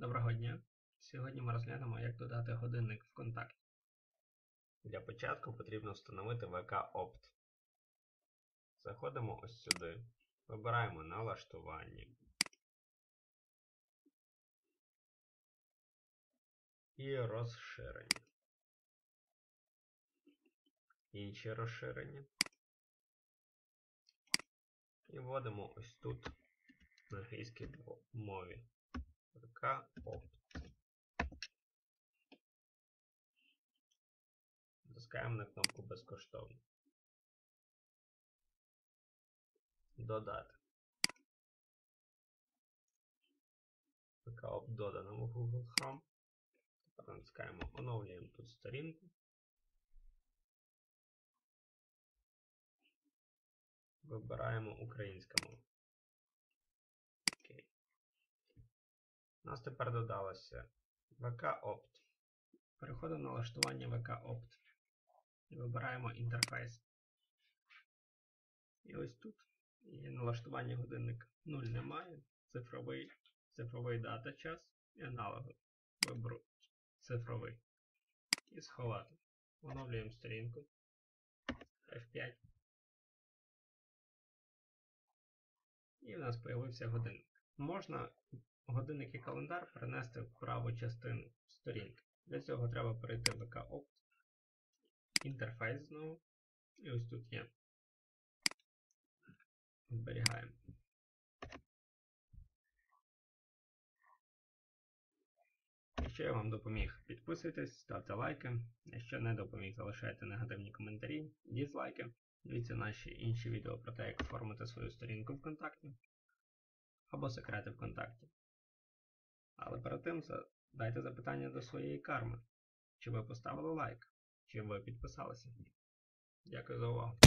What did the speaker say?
Доброго дня! Сьогодні ми розглянемо, як додати годинник в контакт. Для початку потрібно встановити Opt. Заходимо ось сюди, вибираємо налаштування. І розширення. Інші розширення. І вводимо ось тут на англійській мові. ВК Натискаємо на кнопку безкоштовно. Додати. Opt додано в Google Chrome. Тепер натискаємо оновлюємо тут сторінку. Вибираємо українська мова. У нас тепер додалося VK Opt. Переходимо на налаштування VK Opt. І вибираємо інтерфейс. І ось тут є налаштування годинника 0 немає. Цифровий, цифровий дата час і аналоговий. Виберу цифровий. І сховати. Оновлюємо сторінку. F5. І в нас з'явився годинник. Можна годинник і календар перенести в праву частину сторінки. Для цього треба перейти в VK Opt, інтерфейс знову. І ось тут є. Зберігаємо. Якщо я вам допоміг, підписуйтесь, ставте лайки. Якщо не допоміг, залишайте негативні коментарі, дізлайки. Дивіться наші інші відео про те, як оформити свою сторінку ВКонтакті або секрети ВКонтакті. Але перед тим дайте запитання до своєї карми. Чи ви поставили лайк? Чи ви підписалися? Дякую за увагу.